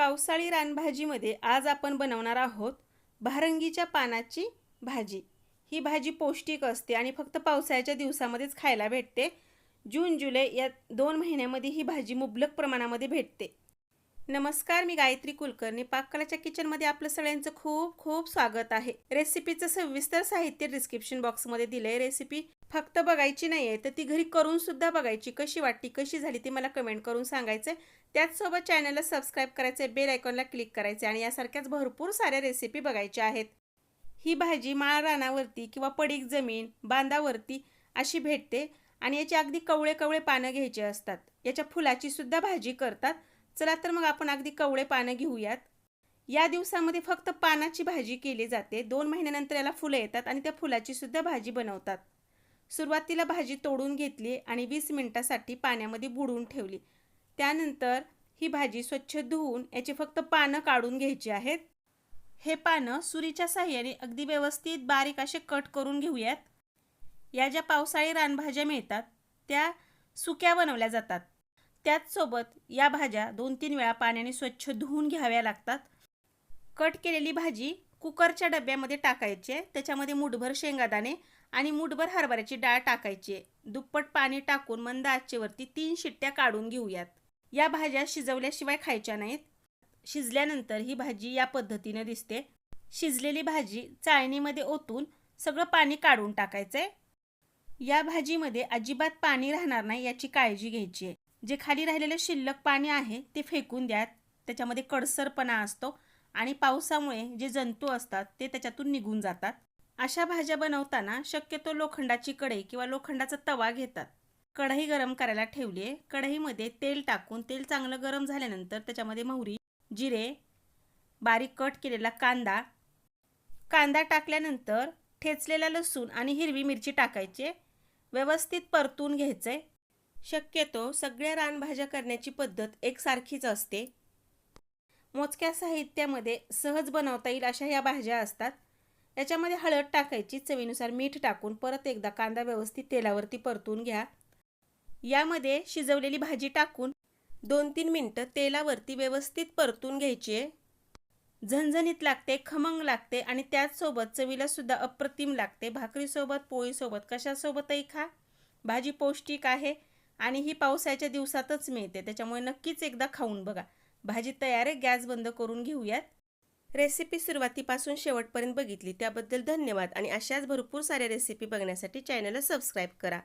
पावसाळी रानभाजीमध्ये आज आपण बनवणार आहोत भारंगीच्या पानाची भाजी. ही भाजी पौष्टिक असते आणि फक्त पावसाळ्याच्या दिवसामध्येच खायला भेटते. जून जुलै या दोन महिन्यामध्ये ही भाजी मुबलक प्रमाणामध्ये भेटते. नमस्कार मी गायत्री कुलकर्णी. पाककलाच्या किचनमध्ये आपलं सगळ्यांचं खूप खूप स्वागत आहे. रेसिपीचं सविस्तर साहित्य डिस्क्रिप्शन बॉक्समध्ये दिलंय. रेसिपी फक्त बघायची नाही आहे तर ती घरी करून सुद्धा बघायची. कशी वाटली कशी झाली ती मला कमेंट करून सांगायचं त्याचसोबत चॅनलला सबस्क्राईब करायचं बेल आयकॉनला क्लिक करायचे आणि यासारख्याच भरपूर साऱ्या रेसिपी बघायच्या आहेत. ही भाजी माळ रानावरती किंवा पडीक जमीन बांधावरती अशी भेटते आणि याची अगदी कवळे कवळे पानं घ्यायची असतात. याच्या फुलाची सुद्धा भाजी करतात. चला तर मग आपण अगदी कवळे पानं घेऊयात. या दिवसामध्ये फक्त पानाची भाजी केली जाते. दोन महिन्यानंतर याला फुलं येतात आणि त्या फुलाची सुद्धा भाजी बनवतात. सुरुवातीला भाजी तोडून घेतली आणि वीस मिनिटासाठी पाण्यामध्ये बुडवून ठेवली. त्यानंतर ही भाजी स्वच्छ धुवून याची फक्त पानं काढून घ्यायची आहेत. हे पानं सुरीच्या साह्याने अगदी व्यवस्थित बारीक असे कट करून घेऊयात. या ज्या पावसाळी रानभाज्या मिळतात त्या सुक्या बनवल्या जातात. त्याचसोबत या भाज्या दोन तीन वेळा पाण्याने स्वच्छ धुवून घ्याव्या लागतात. कट केलेली भाजी कुकरच्या डब्यामध्ये टाकायची आहे. त्याच्यामध्ये मुठभर शेंगादाणे आणि मुठभर हरभऱ्याची डाळ टाकायची आहे. दुप्पट पाणी टाकून मंद आचेवरती तीन शिट्ट्या काढून घेऊयात. या भाज्या शिजवल्याशिवाय खायच्या नाहीत. शिजल्यानंतर ही भाजी या पद्धतीने दिसते. शिजलेली भाजी चाळणीमध्ये ओतून सगळं पाणी काढून टाकायचं आहे या भाजीमध्ये अजिबात पाणी राहणार नाही याची काळजी घ्यायची आहे. जे खाली राहिलेलं शिल्लक पाणी आहे ते फेकून द्या त्याच्यामध्ये कडसरपणा असतो आणि पावसामुळे जे जंतू असतात ते त्याच्यातून निघून जातात. अशा भाज्या बनवताना शक्यतो लोखंडाची कढई किंवा लोखंडाचा तवा घेतात. कढई गरम करायला ठेवली आहे. कढईमध्ये तेल टाकून तेल चांगलं गरम झाल्यानंतर त्याच्यामध्ये मोहरी जिरे बारीक कट केलेला कांदा कांदा टाकल्यानंतर ठेचलेला लसूण आणि हिरवी मिरची टाकायची व्यवस्थित परतून घ्यायचे शक्यतो सगळ्या रानभाज्या करण्याची पद्धत एकसारखीच असते. मोजक्या साहित्यामध्ये सहज बनवता येईल अशा या भाज्या असतात. याच्यामध्ये हळद टाकायची चवीनुसार मीठ टाकून परत एकदा कांदा व्यवस्थित तेलावरती परतून घ्या. यामध्ये शिजवलेली भाजी टाकून दोन तीन मिनटं तेलावरती व्यवस्थित परतून घ्यायची आहे. झणझणीत लागते खमंग लागते आणि त्याचसोबत चवीला सुद्धा अप्रतिम लागते. भाकरीसोबत पोळीसोबत कशासोबतही खा. भाजी पौष्टिक आहे. आणि ही पावसाच्या दिवसातच मिळते. त्याच्यामुळे नक्कीच एकदा खाऊन बघा. भाजी तयार आहे गॅस बंद करून घेऊयात. रेसिपी सुरुवातीपासून शेवटपर्यंत बघितली. त्याबद्दल धन्यवाद आणि अशाच भरपूर साऱ्या रेसिपी बघण्यासाठी चॅनलला सबस्क्राईब करा.